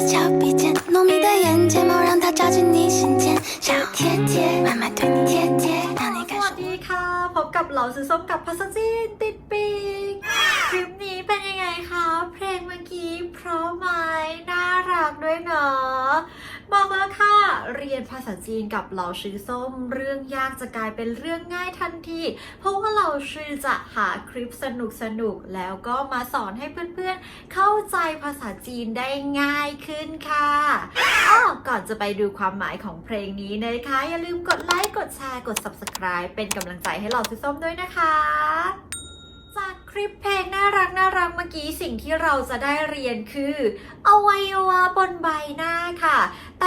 丘比肩，浓密的眼睫毛让它扎进你心间，小贴贴，慢慢对你贴贴，让你 ส 感 วั 受 ส。ดีค่ะ พบกับเหล่าซื้อส้มกับภาษาจีนติดปีก คลิปนี้เป็นยังไงคะ เพลงเมื่อกี้เพราะไหมน่ารักด้วยเนาะ บอกแล้วค่ะ เรียนภาษาจีนกับเหล่าซื้อส้ม เรื่องยากจะกลายเป็นเรื่องง่ายทันที เพราะว่าเหล่าซื้อจะหาคลิปสนุกสนุกๆแล้วก็มาสอนให้เพื่อนๆ เข้าใจภาษาจีนได้ง่ายขึ้นค่ะอ้อก่อนจะไปดูความหมายของเพลงนี้นะคะ อย่าลืมกดไลค์กดแชร์กด subscribe เป็นกำลังใจให้เราซื้อส้มด้วยนะคะจากคลิปเพลงน่ารักน่ารักเมื่อกี้สิ่งที่เราจะได้เรียนคือ อวัยวะบนใบหน้าค่ะ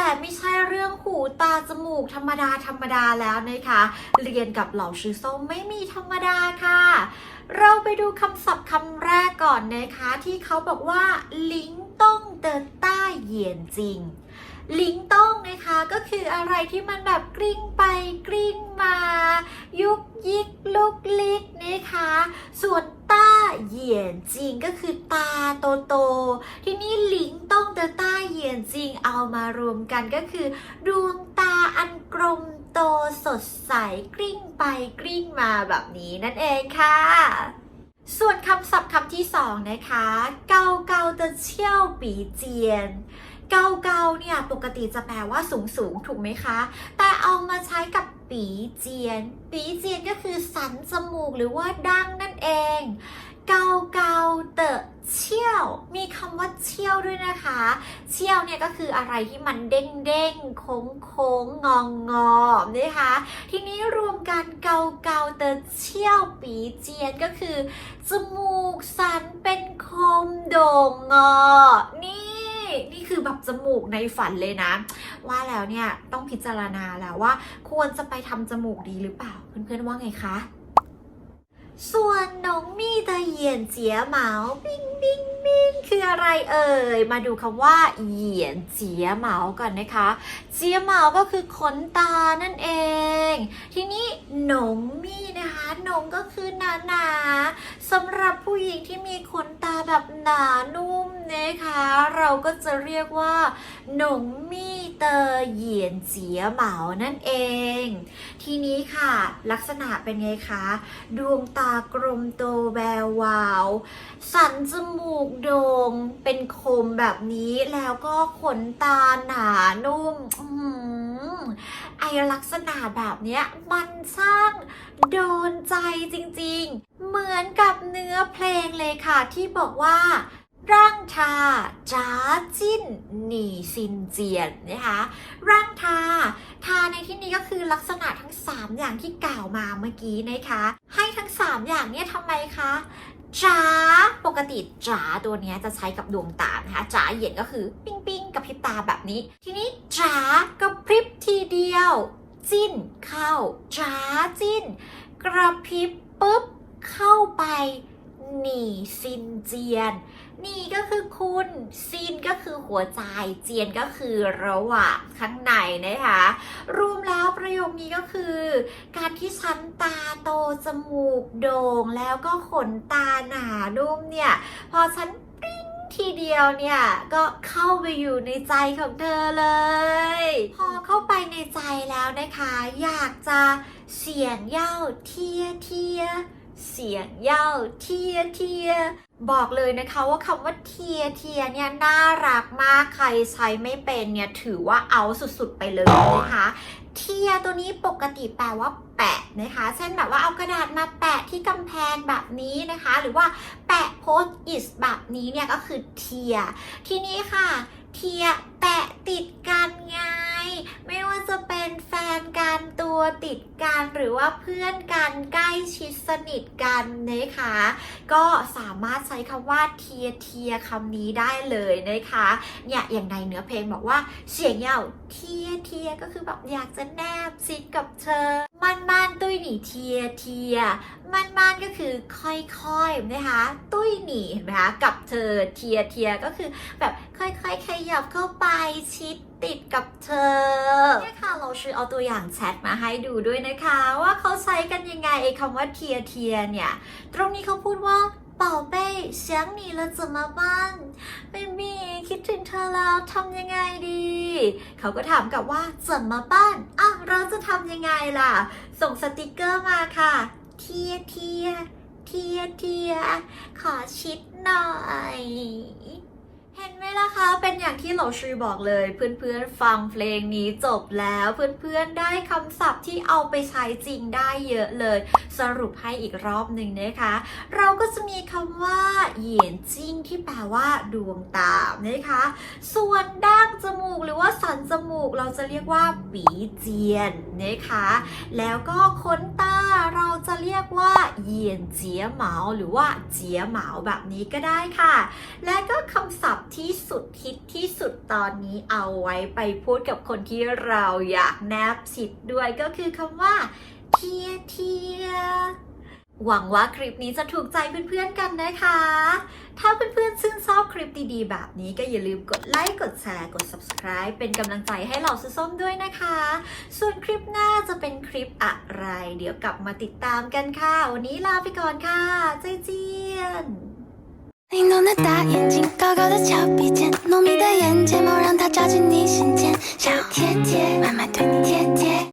แต่ไม่ใช่เรื่องหูตาจมูกธรรมดาธรรมดาแล้วนะคะ เรียนกับเหล่าชื่อส้มไม่มีธรรมดาค่ะ เราไปดูคำศัพท์คำแรกก่อนนะคะ ที่เขาบอกว่าลิงต้องเดินต้าเหยียนจริงลิงต้องนะคะก็คืออะไรที่มันแบบกลิ้งไปกลิ้งมา ยุกยิกลุกลิกนะคะ ส่วน เหยียนจริงก็คือตาโตโตๆทีนี้หลิงต้องเดอต้าเหยียนจริงเอามารวมกันก็คือดวงตาอันกลมโตสดใสกลิ้งไปกลิ้งมาแบบนี้นั่นเองค่ะ ส่วนคำศัพท์คำที่สองนะคะ เกาเกาเตเชี่ยวปีเจียนเกาเกาเนี่ยปกติจะแปลว่าสูงสูงถูกไหมคะ แต่เอามาใช้กับ ปีเจียน ปีเจียนก็คือสันจมูกหรือว่าดั้งนั่นเอง เกาเกาเตะเชี่ยว มีคำว่าเชี่ยวด้วยนะคะ เชี่ยวเนี่ยก็คืออะไรที่มันเด้งเด้งโค้งโค้งงองงอนะคะ ทีนี้รวมกันเกาเกาเตะเชี่ยวปีเจียนก็คือ จมูกสันเป็นคมโด่งงอ นี่ คือแบบจมูกในฝันเลยนะ ว่าแล้วเนี่ยต้องพิจารณาแล้วว่า ควรจะไปทำจมูกดีหรือเปล่า เพื่อนๆว่าไงคะส่วนน้องมี่的เหยียนเจียเหมาปิ้งปิ้งปิ้งคืออะไรเอ่ย มาดูคำว่าเหยียนเจียเหมาก่อนนะคะ เจียเหมาก็คือขนตานั่นเอง ทีนี้หนงมี นะคะหนงก็คือหนาหนาสำหรับผู้หญิงที่มีขนตาแบบหนานุ่มนะคะ เราก็จะเรียกว่าหนงมี่เตอเหยียนเจียเหมานั่นเอง ทีนี้ค่ะ ลักษณะเป็นไงคะ ดวงตากลมโตแวววาว สันจมูกโด่งเป็นคมแบบนี้แล้วก็ขนตาหนานุ่ม ไอลักษณะแบบเนี้ยมันช่างโดนใจจริงๆ เหมือนกับเนื้อเพลงเลยค่ะที่บอกว่าร่างทาจ้าจิ้นหนีซินเจียนนะคะร่างทา ทาในที่นี้ก็คือลักษณะทั้ง 3 อย่างที่กล่าวมาเมื่อกี้นะคะ ให้ทั้ง 3 อย่างเนี่ยทำไมคะ จ๋าปกติจ๋าตัวนี้จะใช้กับดวงตานะคะจ๋าเหยียนก็คือปิ้งปิ้งกับพริบตาแบบนี้ ทีนี้จ๋ากระพริบทีเดียว จิ้นเข้าจ๋าจิ้น กระพริบปุ๊บเข้าไป หนีซินเจียนนี่ก็คือคุณซีนก็คือหัวใจเจียนก็คือระหว่างข้างในนะคะ รวมแล้วประโยคนี้ก็คือ การที่ชั้นตาโตจมูกโด่งแล้วก็ขนตาหนานุ่มเนี่ย พอฉันปิ้งทีเดียวเนี่ย ก็เข้าไปอยู่ในใจของเธอเลย พอเข้าไปในใจแล้วนะคะ อยากจะเสียงเย่าเทียเทีย เสียงเย่าเทียเทียบอกเลยนะคะว่าคำว่าเทียเทียเนี่ยน่ารักมากใครใช้ไม่เป็นเนี่ยถือว่าเอาสุดๆไปเลยนะคะเทียตัวนี้ปกติแปลว่าแปะนะคะ เช่นแบบว่าเอากระดาษมาแปะที่กำแพงแบบนี้นะคะ หรือว่าแปะโพสต์อิสแบบนี้เนี่ยก็คือเทีย ทีนี้ค่ะ เทียแปะติดกันไง ไม่ว่าจะเป็นแฟนกันตัวติดกันหรือว่าเพื่อนกันใกล้ชิดสนิทกันนะคะก็สามารถใช้คำว่าเทียเทียคำนี้ได้เลยนะคะเนี่ยอย่างในเนื้อเพลงบอกว่าเสียงเยาวเทียเทียก็คือแบบอยากจะแนบชิดกับเธอ มันมันตุ้ยหนีเทียเทียมันมันก็คือค่อยๆนะคะ ตุ้ยหนีเห็นไหมคะกับเธอเทียเทียก็คือแบบค่อยๆ ยับเข้าไปชิดติดกับเธอเนี่ยค่ะเราช่วยเอาตัวอย่างแชทมาให้ดูด้วยนะคะ ว่าเขาใช้กันยังไงไอ้คำว่าเทียเทียเนี่ย ตรงนี้เขาพูดว่าเป่าเป้เสียงหนีแล้วจะมาบ้านไม่มีคิดถึงเธอแล้วทำยังไงดี เขาก็ถามกับว่าจะมาบ้านอะเราจะทำยังไงล่ะ ส่งสติกเกอร์มาค่ะ เทียเทียเทียเทียขอชิดหน่อย เห็นไหมล่ะคะ เป็นอย่างที่เหลาชื่อบอกเลย เพื่อนๆ ฟังเพลงนี้จบแล้ว เพื่อนๆ ได้คำศัพท์ที่เอาไปใช้จริงได้เยอะเลย สรุปให้อีกรอบหนึ่งนะคะ เราก็จะมีคำว่า เหยียนจิ้งที่แปลว่าดวงตา นะคะ ส่วนด้างจมูกหรือว่าสันจมูกเราจะเรียกว่าปีเจียนนะคะ แล้วก็ขนตาเราจะเรียกว่า เหยียนเจียเหมาหรือว่าเจียเหมาแบบนี้ก็ได้ค่ะ และก็คำศัพท์ที่สุดฮิตที่สุดตอนนี้เอาไว้ไปพูดกับคนที่เราอยากแนบชิดด้วยก็คือคำว่าเทียเทียหวังว่าคลิปนี้จะถูกใจเพื่อนๆกันนะคะ ถ้าเพื่อนๆชื่นชอบคลิปดีๆ แบบนี้ก็อย่าลืมกดไลค์ กดแชร์ กด subscribe เป็นกำลังใจให้เหล่าซส้มด้วยนะคะ ส่วนคลิปหน้าจะเป็นคลิปอะไร เดี๋ยวกลับมาติดตามกันค่ะ วันนี้ลาไปก่อนค่ะ ใจเจียน 灵动的大眼睛，高高的翘鼻尖，浓密的眼睫毛让它扎进你心间，想贴贴，慢慢对你贴贴。